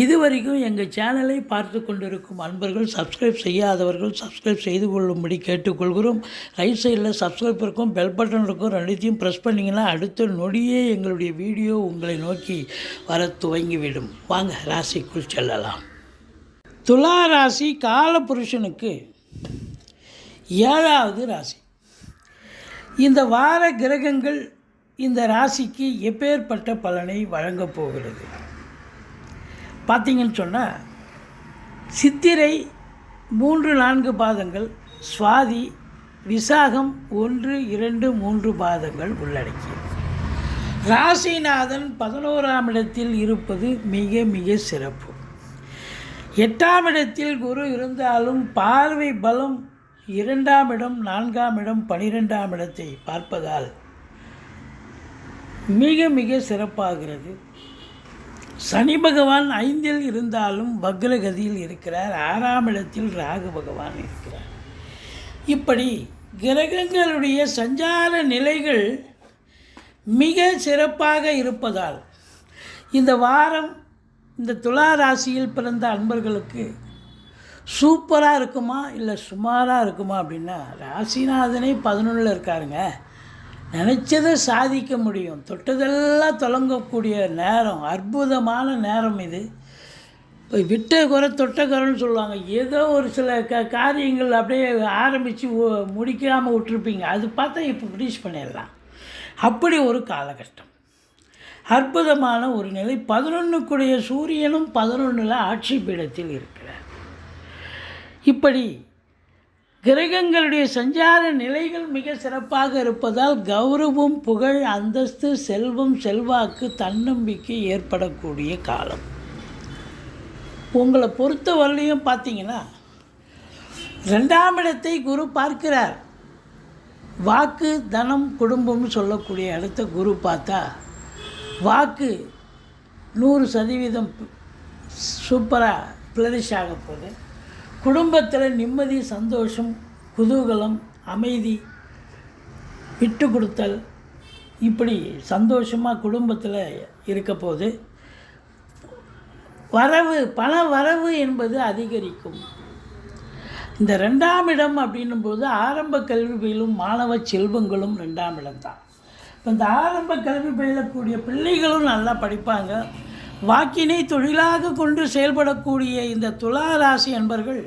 இதுவரைக்கும் எங்கள் சேனலை பார்த்து கொண்டிருக்கும் அன்பர்கள் சப்ஸ்கிரைப் செய்யாதவர்கள் சப்ஸ்கிரைப் செய்து கொள்ளும்படி கேட்டுக்கொள்கிறோம். ரைட் சைடில் சப்ஸ்கிரைப் இருக்கும் பெல் பட்டன் இருக்கும் ரெண்டுத்தையும் ப்ரெஸ் பண்ணிங்கன்னா அடுத்த நொடியே எங்களுடைய வீடியோ உங்களை நோக்கி வர துவங்கிவிடும். வாங்க ராசிக்குள் செல்லலாம். துலா ராசி காலபுருஷனுக்கு ஏழாவது ராசி. இந்த வார கிரகங்கள் இந்த ராசிக்கு எப்பேற்பட்ட பலனை வழங்கப் போகிறது? பார்த்தீங்கன்னு சொன்னால் சித்திரை மூன்று நான்கு பாதங்கள் சுவாதி விசாகம் ஒன்று இரண்டு மூன்று பாதங்கள் உள்ளடக்கியது. ராசிநாதன் பதினோராம் இடத்தில் இருப்பது மிக மிக சிறப்பு. எட்டாம் இடத்தில் குரு இருந்தாலும் பார்வை பலம் இரண்டாம் இடம் நான்காம் இடம் பனிரெண்டாம் இடத்தை பார்ப்பதால் மிக மிக சிறப்பாகிறது. சனி பகவான் ஐந்தில் இருந்தாலும் வக்ரகதியில் இருக்கிறார். ஆறாம் இடத்தில் ராகு பகவான் இருக்கிறார். இப்படி கிரகங்களுடைய சஞ்சார நிலைகள் மிக சிறப்பாக இருப்பதால் இந்த வாரம் இந்த துலா ராசியில் பிறந்த அன்பர்களுக்கு சூப்பராக இருக்குமா இல்லை சுமாராக இருக்குமா அப்படின்னா ராசிநாதனே பதினொன்றில் இருக்காருங்க. நினச்சதை சாதிக்க முடியும். தொட்டதெல்லாம் தொடங்கக்கூடிய நேரம் அற்புதமான நேரம் இது. இப்போ விட்ட குறை தொட்ட குறைன்னு சொல்லுவாங்க. ஏதோ ஒரு சில க காரியங்கள் அப்படியே ஆரம்பித்து முடிக்காமல் விட்டுருப்பீங்க. அது பார்த்தா இப்போ ஃபினிஷ் பண்ணிடலாம். அப்படி ஒரு காலகட்டம். அற்புதமான ஒரு நிலை. பதினொன்றுக்குடைய சூரியனும் பதினொன்றில் ஆட்சி பீடத்தில் இருக்கிறார். இப்படி கிரகங்களுடைய சஞ்சார நிலைகள் மிக சிறப்பாக இருப்பதால் கௌரவம் புகழ் அந்தஸ்து செல்வம் செல்வாக்கு தன்னம்பிக்கை ஏற்படக்கூடிய காலம். உங்களை பொறுத்த வரலையும் பார்த்தீங்கன்னா ரெண்டாம் இடத்தை குரு பார்க்கிறார். வாக்கு தனம் குடும்பம்னு சொல்லக்கூடிய இடத்த குரு பார்த்தா வாக்கு நூறு சதவீதம் சூப்பராக ஃப்ளரிஷ் ஆக போகுது. குடும்பத்தில் நிம்மதி சந்தோஷம் குதூகலம் அமைதி விட்டு கொடுத்தல் இப்படி சந்தோஷமாக குடும்பத்தில் இருக்க போது வரவு பண வரவு என்பது அதிகரிக்கும். இந்த ரெண்டாம் இடம் அப்படின்னும் போது ஆரம்ப கல்வி பயிலும் மாணவ செல்வங்களும் ரெண்டாம் இடம் தான். இப்போ இந்த ஆரம்ப கல்வி பயிலக்கூடிய பிள்ளைகளும் நல்லா படிப்பாங்க. வாக்கினை தொழிலாக கொண்டு செயல்படக்கூடிய இந்த துலா ராசி என்பர்கள்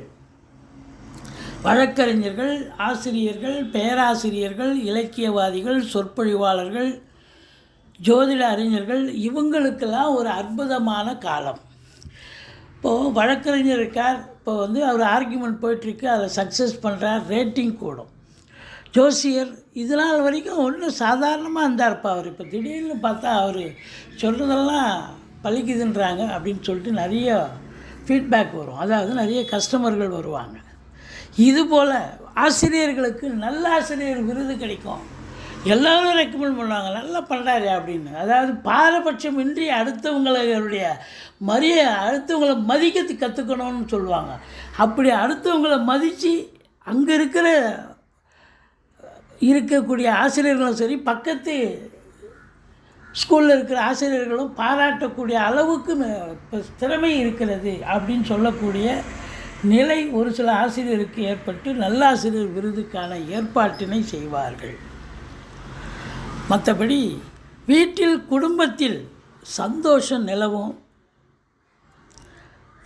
வழக்கறிஞர்கள் ஆசிரியர்கள் பேராசிரியர்கள் இலக்கியவாதிகள் சொற்பொழிவாளர்கள் ஜோதிட அறிஞர்கள் இவங்களுக்கெல்லாம் ஒரு அற்புதமான காலம். இப்போது வழக்கறிஞர் இருக்கார் இப்போ வந்து அவர் ஆர்கியூமெண்ட் போயிட்டுருக்கு அதை சக்ஸஸ் பண்ணுறார் ரேட்டிங் கூடும். ஜோசியர் இது நாள் வரைக்கும் ஒன்றும் சாதாரணமாக இருந்தார் இப்போ அவர். இப்போ திடீர்னு பார்த்தா அவர் சொல்கிறதெல்லாம் பழிக்குதுன்றாங்க அப்படின்னு சொல்லிட்டு நிறைய ஃபீட்பேக் வரும். அதாவது நிறைய கஸ்டமர்கள் வருவாங்க. இது போல் ஆசிரியர்களுக்கு நல்ல ஆசிரியர் விருது கிடைக்கும். எல்லோரும் ரெக்கமெண்ட் பண்ணுவாங்க நல்லா பண்ணுறாரு அப்படின்னு. அதாவது பாரபட்சம் இன்றி அடுத்தவங்களுடைய மரிய அடுத்தவங்களை மதிக்கிறது கற்றுக்கணும்னு சொல்லுவாங்க. அப்படி அடுத்தவங்களை மதித்து அங்கே இருக்கிற இருக்கக்கூடிய ஆசிரியர்களும் சரி பக்கத்து ஸ்கூலில் இருக்கிற ஆசிரியர்களும் பாராட்டக்கூடிய அளவுக்கு திறமை இருக்கிறது அப்படின்னு சொல்லக்கூடிய நிலை ஒரு சில ஆசிரியருக்கு ஏற்பட்டு நல்ல ஆசிரியர் விருதுக்கான ஏற்பாட்டினை செய்வார்கள். மற்றபடி வீட்டில் குடும்பத்தில் சந்தோஷம் நிலவும்.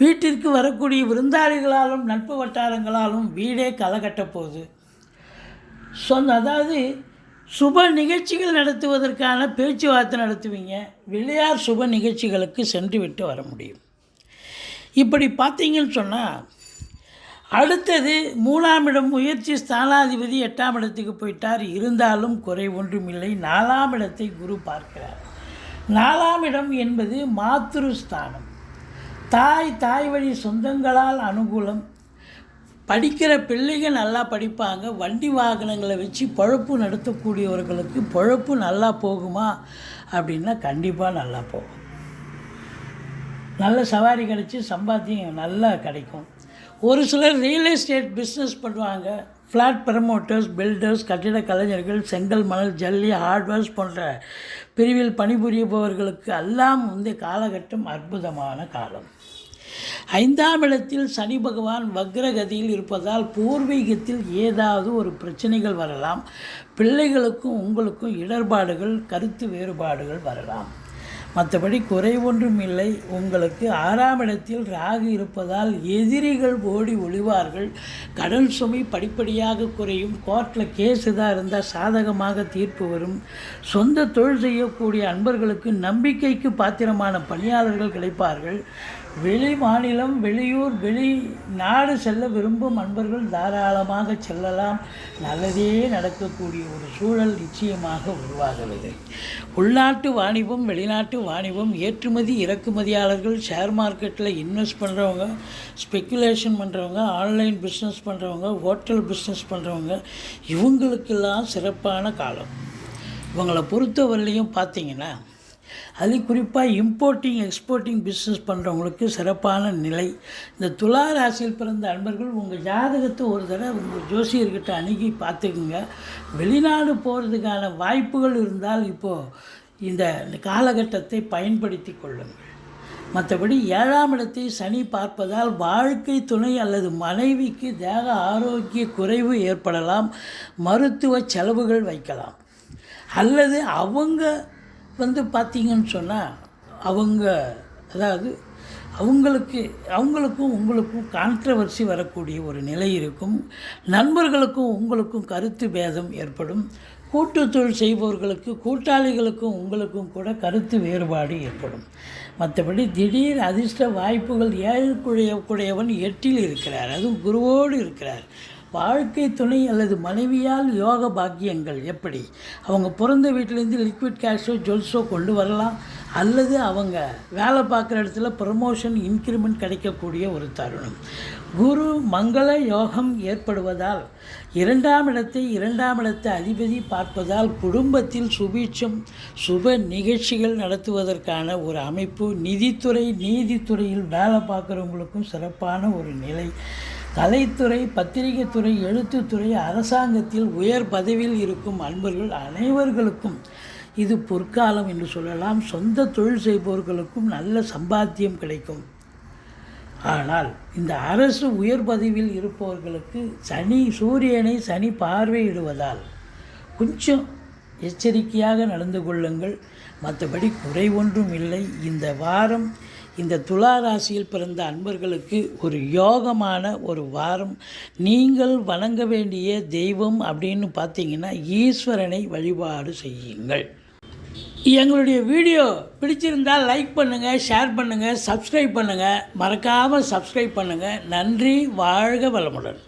வீட்டிற்கு வரக்கூடிய விருந்தாளிகளாலும் நட்பு வட்டாரங்களாலும் வீடே களை போகுது சொந்த அதாவது சுப நிகழ்ச்சிகள் நடத்துவதற்கான பேச்சுவார்த்தை நடத்துவீங்க. விளையார் சுப நிகழ்ச்சிகளுக்கு சென்று விட்டு வர முடியும். இப்படி பார்த்தீங்கன்னு சொன்னால் அடுத்தது மூணாம் இடம் முயற்சி ஸ்தானாதிபதி எட்டாம் இடத்துக்கு போயிட்டார். இருந்தாலும் குறை ஒன்றும் இல்லை. நாலாம் இடத்தை குரு பார்க்கிறார். நாலாம் இடம் என்பது மாத்ருஸ்தானம். தாய் தாய் வழி சொந்தங்களால் அனுகூலம் படிக்கிற பிள்ளைங்க நல்லா படிப்பாங்க. வண்டி வாகனங்களை வச்சு பழப்பு நடத்தக்கூடியவர்களுக்கு பழப்பு நல்லா போகுமா? அப்படின்னா கண்டிப்பாக நல்லா போகும். நல்ல சவாரி கிடச்சி சம்பாத்தியம் நல்லா கிடைக்கும். ஒரு சிலர் ரியல் எஸ்டேட் பிஸ்னஸ் பண்ணுவாங்க. ஃப்ளாட் ப்ரமோட்டர்ஸ் பில்டர்ஸ் கட்டிட கலைஞர்கள் செங்கல் மணல் ஜல்லி ஹார்ட்வேர்ஸ் போன்ற பிரிவில் பணிபுரிபவர்களுக்கு எல்லாம் இந்த காலகட்டம் அற்புதமான காலம். ஐந்தாம் இடத்தில் சனி பகவான் வக்ரகதியில் இருப்பதால் பூர்வீகத்தில் ஏதாவது ஒரு பிரச்சனைகள் வரலாம். பிள்ளைகளுக்கும் உங்களுக்கும் இடர்பாடுகள் கருத்து வேறுபாடுகள் வரலாம். மற்றபடி குறை ஒன்றும் இல்லை. உங்களுக்கு ஆறாம் இடத்தில் ராகு இருப்பதால் எதிரிகள் ஓடி ஒளிவார்கள். கடன் சுமை படிப்படியாக குறையும். கோர்ட்டில் கேஸ் இதாக இருந்தால் சாதகமாக தீர்ப்பு வரும். சொந்த தொழில் செய்யக்கூடிய அன்பர்களுக்கு நம்பிக்கைக்கு பாத்திரமான பணியாளர்கள் கிடைப்பார்கள். வெளி மாநிலம் வெளியூர் வெளி நாடு செல்ல விரும்பும் அன்பர்கள் தாராளமாக செல்லலாம். நல்லதே நடக்கக்கூடிய ஒரு சூழல் நிச்சயமாக உருவாகிறது. உள்நாட்டு வாணிபம் வெளிநாட்டு வாணிபம் ஏற்றுமதி இறக்குமதியாளர்கள் ஷேர் மார்க்கெட்டில் இன்வெஸ்ட் பண்ணுறவங்க ஸ்பெக்குலேஷன் பண்ணுறவங்க ஆன்லைன் பிஸ்னஸ் பண்ணுறவங்க ஹோட்டல் பிஸ்னஸ் பண்ணுறவங்க இவங்களுக்கெல்லாம் சிறப்பான காலம். இவங்களை பொறுத்தவரையிலையும் பார்த்தீங்கன்னா அது குறிப்பாக இம்போர்ட்டிங் எக்ஸ்போர்ட்டிங் பிஸ்னஸ் பண்ணுறவங்களுக்கு சிறப்பான நிலை. இந்த துலா ராசியில் பிறந்த அன்பர்கள் உங்கள் ஜாதகத்தை ஒரு தடவை உங்கள் ஜோசியர்கிட்ட அணுகி பார்த்துக்குங்க. வெளிநாடு போகிறதுக்கான வாய்ப்புகள் இருந்தால் இப்போது இந்த காலகட்டத்தை பயன்படுத்தி கொள்ளுங்கள். மற்றபடி ஏழாம் இடத்தை சனி பார்ப்பதால் வாழ்க்கை துணை அல்லது மனைவிக்கு தேக ஆரோக்கிய குறைவு ஏற்படலாம். மருத்துவ செலவுகள் வைக்கலாம். அல்லது அவங்க வந்து பார்த்தீங்கன்னு சொன்னால் அவங்க அதாவது அவங்களுக்கு அவங்களுக்கும் உங்களுக்கும் கான்ட்ரவர்சி வரக்கூடிய ஒரு நிலை இருக்கும். நண்பர்களுக்கும் உங்களுக்கும் கருத்து பேதம் ஏற்படும். கூட்டு தொழில் செய்பவர்களுக்கு கூட்டாளிகளுக்கும் உங்களுக்கும் கூட கருத்து வேறுபாடு ஏற்படும். மற்றபடி திடீர் அதிர்ஷ்ட வாய்ப்புகள் ஏழுக்குழையக்கூடியவன் எட்டில் இருக்கிறார். அதுவும் குருவோடு இருக்கிறார். வாழ்க்கை துணை அல்லது மனைவியால் யோக பாக்கியங்கள் எப்படி? அவங்க பிறந்த வீட்டிலேருந்து லிக்விட் கேஷோ ஜுவல்ஸோ கொண்டு வரலாம் அல்லது அவங்க வேலை பார்க்குற இடத்துல ப்ரமோஷன் இன்க்ரிமெண்ட் கிடைக்கக்கூடிய ஒரு தருணம். குரு மங்கள யோகம் ஏற்படுவதால் இரண்டாம் இடத்தை இரண்டாம் இடத்தை அதிபதி பார்ப்பதால் குடும்பத்தில் சுபீட்சம் சுப நிகழ்ச்சிகள் நடத்துவதற்கான ஒரு அமைப்பு நிதித்துறை நீதித்துறையில் வேலை பார்க்குறவங்களுக்கும் சிறப்பான ஒரு நிலை. கலைத்துறை பத்திரிகைத்துறை எழுத்துத்துறை அரசாங்கத்தில் உயர் பதவியில் இருக்கும் அன்பர்கள் அனைவர்களுக்கும் இது பொற்காலம் என்று சொல்லலாம். சொந்த தொழில் செய்பவர்களுக்கும் நல்ல சம்பாத்தியம் கிடைக்கும். ஆனால் இந்த அரசு உயர் பதவியில் இருப்பவர்களுக்கு சனி சூரியனை சனி பார்வையிடுவதால் கொஞ்சம் எச்சரிக்கையாக நடந்து கொள்ளுங்கள். மற்றபடி குறை ஒன்றும் இல்லை. இந்த வாரம் இந்த துலா ராசியில் பிறந்த அன்பர்களுக்கு ஒரு யோகமான ஒரு வாரம். நீங்கள் வணங்க வேண்டிய தெய்வம் அப்படின்னு பார்த்தீங்கன்னா ஈஸ்வரனை வழிபாடு செய்யுங்கள். எங்களுடைய வீடியோ பிடிச்சிருந்தால் லைக் பண்ணுங்கள் ஷேர் பண்ணுங்கள் சப்ஸ்கிரைப் பண்ணுங்கள் மறக்காமல் சப்ஸ்கிரைப் பண்ணுங்கள் நன்றி வாழ்க வளமுடன்.